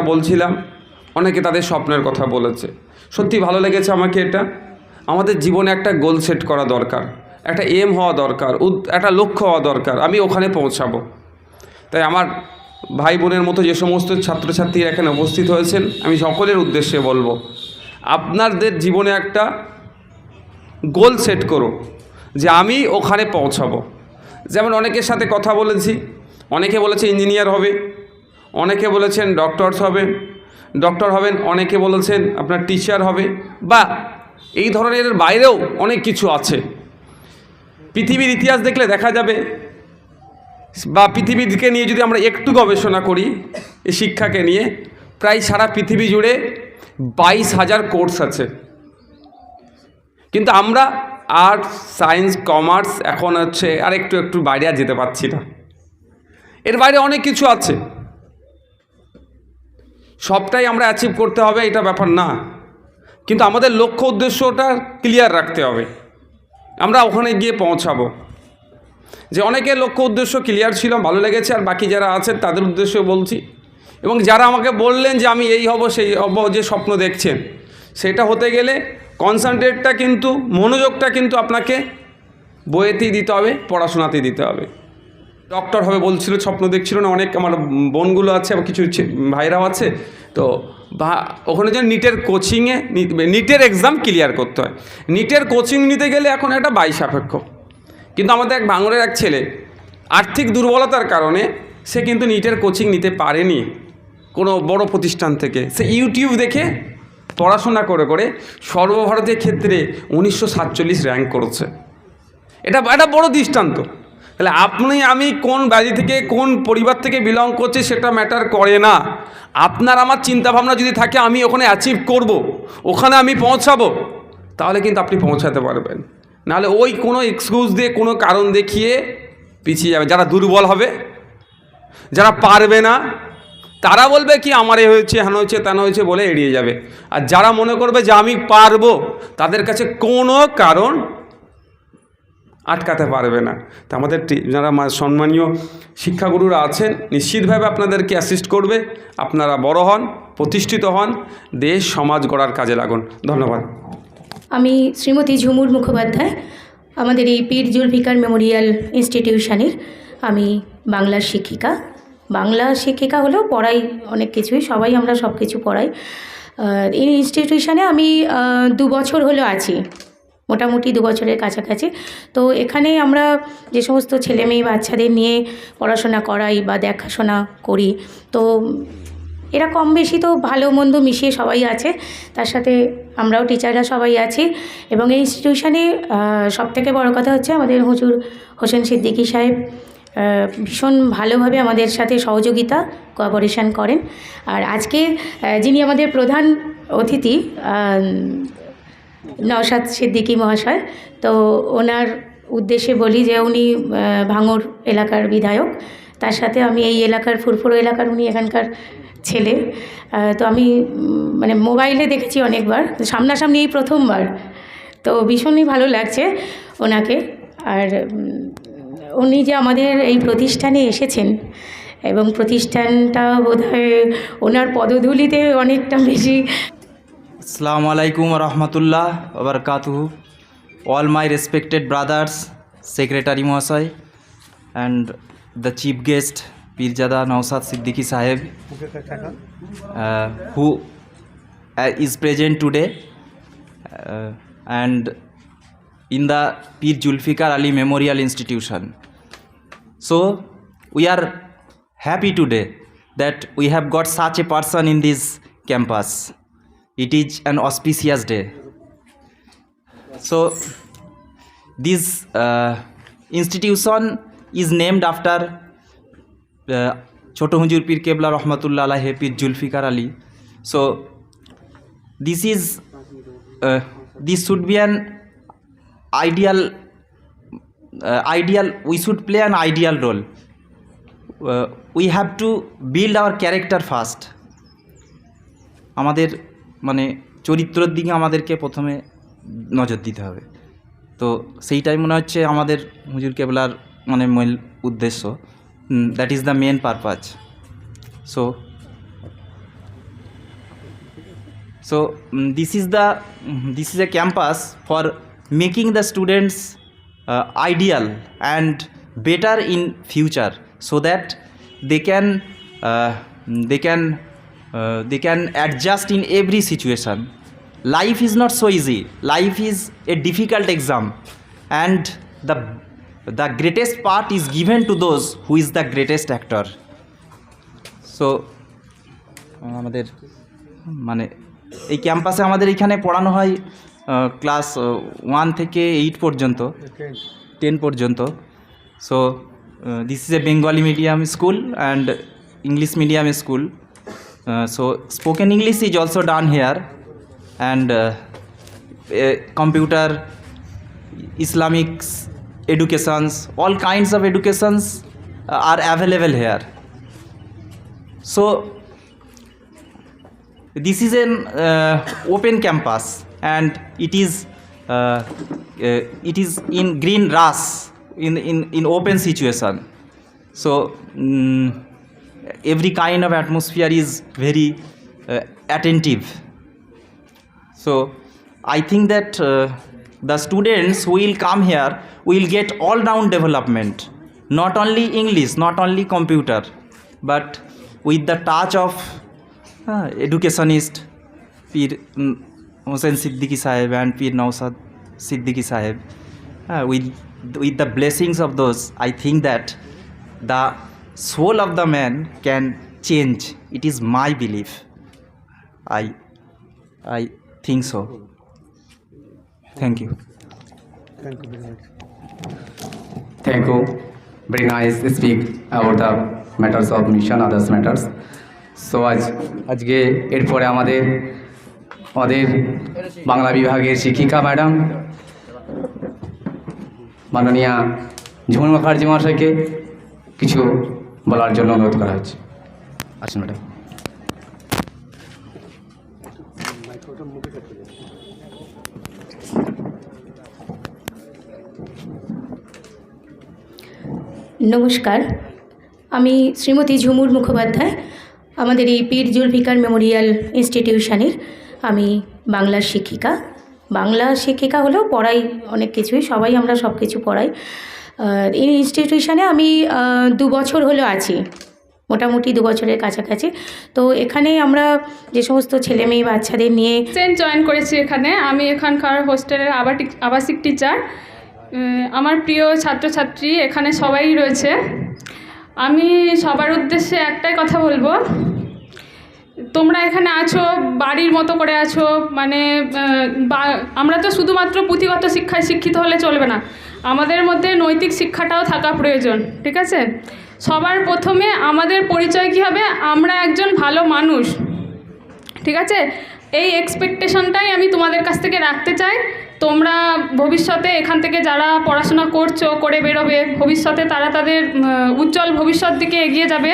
বলছিলাম, অনেকে তাদের স্বপ্নের কথা বলেছে। সত্যি ভালো লেগেছে আমাকে এটা? আমাদের জীবনে একটা গোল সেট করা দরকার, একটা এম হওয়া দরকার, উদ- একটা লক্ষ্য হওয়া দরকার, আমি ওখানে পৌঁছাবো। তাই আমার ভাই বোনের মতো যে সমস্ত ছাত্রছাত্রীরা এখানে উপস্থিত হয়েছেন, আমি সকলের উদ্দেশ্যে বলব, আপনাদের জীবনে একটা গোল সেট করো, যে আমি ওখানে পৌঁছাবো। যেমন অনেকের সাথে কথা বলেছি, অনেকে বলেছে ইঞ্জিনিয়ার হবে অনেকে বলেছেন ডক্টরস হবে ডক্টর হবেন, অনেকে বলেছেন আপনার টিচার হবে, বা এই ধরনের বাইরেও অনেক কিছু আছে। পৃথিবীর ইতিহাস দেখলে দেখা যাবে, বা পৃথিবীকে নিয়ে যদি আমরা একটু গবেষণা করি, এই শিক্ষাকে নিয়ে, প্রায় সারা পৃথিবী জুড়ে বাইশ হাজার কোর্স আছে। কিন্তু আমরা আর্টস সায়েন্স কমার্স এখন হচ্ছে আর একটু একটু বাইরে যেতে পারছি না। এর বাইরে অনেক কিছু আছে। সবটাই আমরা অ্যাচিভ করতে হবে, এটা ব্যাপার না। কিন্তু আমাদের লক্ষ্য উদ্দেশ্যটা ক্লিয়ার রাখতে হবে। আমরা ওখানে গিয়ে পৌঁছাবো। যে অনেকের লক্ষ্য উদ্দেশ্য ক্লিয়ার ছিল, ভালো লেগেছে, আর বাকি যারা আছেন, তাদের উদ্দেশ্যে বলছি। এবং যারা আমাকে বললেন যে আমি এই হব, সেই হব, যে স্বপ্ন দেখছেন, সেটা হতে গেলে কনসেন্ট্রেটটা কিন্তু, মনোযোগটা কিন্তু আপনাকে বইয়েতেই দিতে হবে, পড়াশোনাতেই দিতে হবে। ডক্টর হবে বলছিল, স্বপ্ন দেখছিল না, অনেক আমার বোনগুলো আছে, আবার কিছু ভাইরাও আছে। তো বা ওখানে যে নিটের কোচিংয়ে নিটের এক্সাম ক্লিয়ার করতে হয়। নিটের কোচিং নিতে গেলে এখন একটা বাই সাপেক্ষ। কিন্তু আমাদের এক ভাঙড়ের এক ছেলে, আর্থিক দুর্বলতার কারণে সে কিন্তু নিটের কোচিং নিতে পারেনি কোনো বড় প্রতিষ্ঠান থেকে। সে ইউটিউব দেখে পড়াশোনা করে করে সর্বভারতীয় ক্ষেত্রে উনিশশো সাতচল্লিশ র্যাঙ্ক করেছে। এটা একটা বড় দৃষ্টান্ত। তাহলে আপনি, আমি কোন বাড়ি থেকে, কোন পরিবার থেকে বিলং করছি সেটা ম্যাটার করে না। আপনার আমার চিন্তাভাবনা যদি থাকে, আমি ওখানে অ্যাচিভ করব, ওখানে আমি পৌঁছাবো, তাহলে কিন্তু আপনি পৌঁছাতে পারবেন। নাহলে ওই কোনো এক্সকিউজ দিয়ে, কোনো কারণ দেখিয়ে পিছিয়ে যাবে। যারা দুর্বল হবে, যারা পারবে না, তারা বলবে কি, আমার এ হয়েছে, হেন হয়েছে, তেন হয়েছে বলে এড়িয়ে যাবে। আর যারা মনে করবে যে, আমি পারব তাদের কাছে কোনো কারণ আটকাতে পারবে না। তো আমাদের যারা সম্মানীয় শিক্ষাগুরুরা আছেন, নিশ্চিতভাবে আপনাদেরকে অ্যাসিস্ট করবে। আপনারা বড় হন, প্রতিষ্ঠিত হন, দেশ, সমাজ গড়ার কাজে লাগুন। ধন্যবাদ। আমি শ্রীমতী ঝুমুর মুখোপাধ্যায়, আমাদের এই পীর জুলফিকার মেমোরিয়াল ইনস্টিটিউশনের আমি বাংলার শিক্ষিকা। বাংলা শিক্ষিকা হলেও পড়াই অনেক কিছুই, সবাই আমরা সব কিছু পড়াই এই ইনস্টিটিউশনে আমি দু বছর হলো আছি। মোটামুটি দু বছরের কাছাকাছি। তো এখানে আমরা যে সমস্ত ছেলে মেয়ে বাচ্চাদের নিয়ে পড়াশোনা করাই বা দেখাশোনা করি। তো এরা কম বেশি তো ভালো মন্দ মিশিয়ে সবাই আছে। তার সাথে আমরাও টিচাররা সবাই আছি। এবং এই ইনস্টিটিউশনে সব থেকে বড় কথা হচ্ছে আমাদের হুজুর হোসেন সিদ্দিকী সাহেব ভীষণ ভালোভাবে আমাদের সাথে সহযোগিতা কোঅপারেশন করেন। আর আজকে যিনি আমাদের প্রধান অতিথি নওশাদ সিদ্দিকি মহাশয়। তো ওনার উদ্দেশ্যে বলি যে উনি ভাঙর এলাকার বিধায়ক। তার সাথে আমি এই এলাকার, ফুরফুরো এলাকার উনি এখানকার ছেলে। তো আমি মানে মোবাইলে দেখেছি অনেকবার। সামনাসামনি এই প্রথমবার। তো ভীষণই ভালো লাগছে ওনাকে। আর উনি যে আমাদের এই প্রতিষ্ঠানে এসেছেন এবং প্রতিষ্ঠানটা বোধহয় ওনার পদধূলিতে অনেকটা বেশি সালামু আলাইকুম রহমতুল্লাহ আবরকাতু all my respected brothers secretary মহাশয় and the chief guest Pirzada Nausad Siddiqui Saheb who is present today and in the Pir Zulfikar Ali memorial institution so we are happy today that we have got such a person in this campus It is an auspicious day. So this uh, institution is named after uh, Choto Hujur Pir Kebla Rahmatullah Alayhi Pir Julfikar Ali. So this is uh, this should be an ideal uh, ideal we should play an ideal role uh, we have to build our character first আমাদের মানে চরিত্রর দিকে আমাদেরকে প্রথমে নজর দিতে হবে। তো সেইটাই মনে হচ্ছে আমাদের হুজুর কেবলার মানে মূল উদ্দেশ্য। That is the main purpose so so this is the this is a campus for making the students ideal and better in future so that they can they can they can adjust in every situation life is not so easy life is a difficult exam and the the greatest part is given to those who is the greatest actor so আমাদের মানে এই ক্যাম্পাসে আমাদের এখানে পড়ানো হয় class one থেকে eight পর্যন্ত টেন পর্যন্ত। So this is a Bengali medium school and English medium school Uh, so spoken English is also done here. And uh, computer, Islamic educations, all kinds of educations uh, are available here. So this is an uh, open campus. And it is uh, uh, it is in green grass in in in open situation. So um, every kind of atmosphere is very uh, attentive so I think that uh, the students who will come here will get all round development, not only English, not only computer, but with the touch of uh, educationist Pir mm, Hossein Siddiqui Sahib and Pir Nausad Siddiqui Sahib. Uh, with, with the blessings of those, I think that the soul of the man can change it is my belief I I think so thank you thank you very nice speak about the matters of mission others matters so আজ আজকে এরপরে আমাদের আমাদের বাংলা বিভাগের শিক্ষিকা madam মাননীয়া ঝুমুন মুখার্জি মহাশয়কে কিছু বলার জন্য অনুরোধ করা হচ্ছে। আসুন ম্যাডাম। নমস্কার। আমি শ্রীমতী ঝুমুর মুখোপাধ্যায়। আমাদের এই পীর জুলফিকার মেমোরিয়াল ইনস্টিটিউশনের আমি বাংলার শিক্ষিকা। বাংলা শিক্ষিকা হলেও পড়াই অনেক কিছুই সবাই আমরা সব কিছু পড়াই। এই ইনস্টিটিউশনে আমি দু বছর হলো আছি। মোটামুটি দু বছরের কাছাকাছি। তো এখানে আমরা যে সমস্ত ছেলে মেয়ে বাচ্চাদের নিয়ে সেন্ট জয়েন করেছি এখানে। আমি এখানকার হোস্টেলের আবাসিক টিচার আমার প্রিয় ছাত্রছাত্রী এখানে সবাই রয়েছে। আমি সবার উদ্দেশ্যে একটাই কথা বলব। তোমরা এখানে আছো, বাড়ির মতো করে আছো মানে আমরা তো শুধুমাত্র পুঁথিগত শিক্ষায় শিক্ষিত হলে চলবে না। আমাদের মধ্যে নৈতিক শিক্ষাটাও থাকা প্রয়োজন, ঠিক আছে? সবার প্রথমে আমাদের পরিচয় কী হবে? আমরা একজন ভালো মানুষ, ঠিক আছে? এই এক্সপেকটেশনটাই আমি তোমাদের কাছ থেকে রাখতে চাই। তোমরা ভবিষ্যতে এখান থেকে যারা পড়াশোনা করছ, করে বেরোবে, ভবিষ্যতে তারা তাদের উজ্জ্বল ভবিষ্যৎ দিকে এগিয়ে যাবে।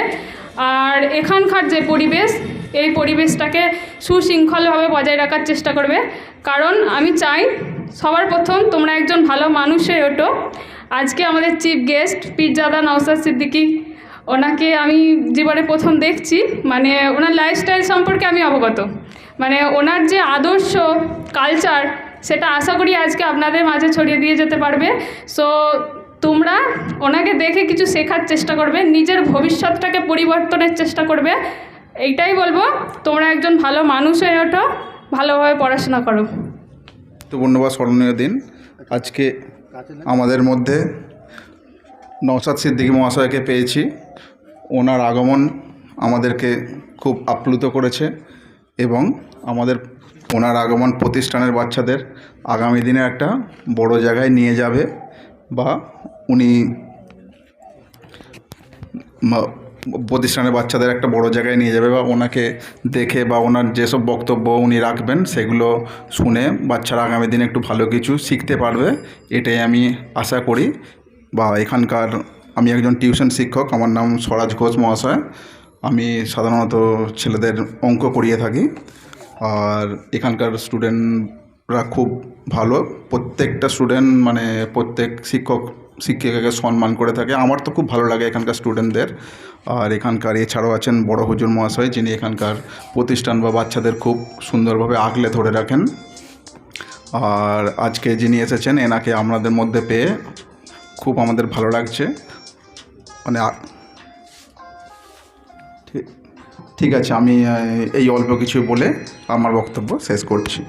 আর এখানকার যে পরিবেশ এই পরিবেশটাকে সুশৃঙ্খলভাবে বজায় রাখার চেষ্টা করবে। কারণ আমি চাই সবার প্রথম তোমরা একজন ভালো মানুষ হয়ে ওঠো। আজকে আমাদের চিফ গেস্ট পীরজাদা নওসাদ সিদ্দিকী। ওনাকে আমি জীবনে প্রথম দেখছি। মানে ওনার লাইফস্টাইল সম্পর্কে আমি অবগত। মানে ওনার যে আদর্শ কালচার সেটা আশা করি আজকে আপনাদের মাঝে ছড়িয়ে দিয়ে যেতে পারবে। সো তোমরা ওনাকে দেখে কিছু শেখার চেষ্টা করবে। নিজের ভবিষ্যৎটাকে পরিবর্তনের চেষ্টা করবে। এইটাই বলব, তোমরা একজন ভালো মানুষ হয়ে ওঠো, ভালোভাবে পড়াশোনা করো। গুরুত্বপূর্ণ বা স্মরণীয় দিন। আজকে আমাদের মধ্যে নওশাদ সিদ্দিকী মহাশয়কে পেয়েছি। ওনার আগমন আমাদেরকে খুব আপ্লুত করেছে এবং আমাদের ওনার আগমন প্রতিষ্ঠানের বাচ্চাদের আগামী দিনে একটা বড় জায়গায় নিয়ে যাবে বা উনি প্রতিষ্ঠানের বাচ্চাদের একটা বড় জায়গায় নিয়ে যাবে বা ওনাকে দেখে বা ওনার যেসব বক্তব্য উনি রাখবেন, সেগুলো শুনে বাচ্চারা আগামী দিনে একটু ভালো কিছু শিখতে পারবে, এটাই আমি আশা করি। বা এখানকার আমি একজন টিউশন শিক্ষক, আমার নাম স্বরাজ ঘোষ মহাশয়। আমি সাধারণত ছেলেদের অঙ্ক করিয়ে থাকি। আর এখানকার স্টুডেন্টরা খুব ভালো। প্রত্যেকটা স্টুডেন্ট মানে প্রত্যেক শিক্ষক, শিক্ষিকাকে সম্মান করে থাকে। আমার তো খুব ভালো লাগে এখানকার স্টুডেন্টদের আর এখানকার এছাড়াও আছেন বড় হুজুর মহাশয়, যিনি এখানকার প্রতিষ্ঠান বা বাচ্চাদের খুব সুন্দরভাবে আগলে ধরে রাখেন। আর আজকে যিনি এসেছেন, এনাকে আমাদের মধ্যে পেয়ে খুব আমাদের ভালো লাগছে। মানে ঠিক- আছে, আমি এই অল্প কিছু বলে আমার বক্তব্য শেষ করছি।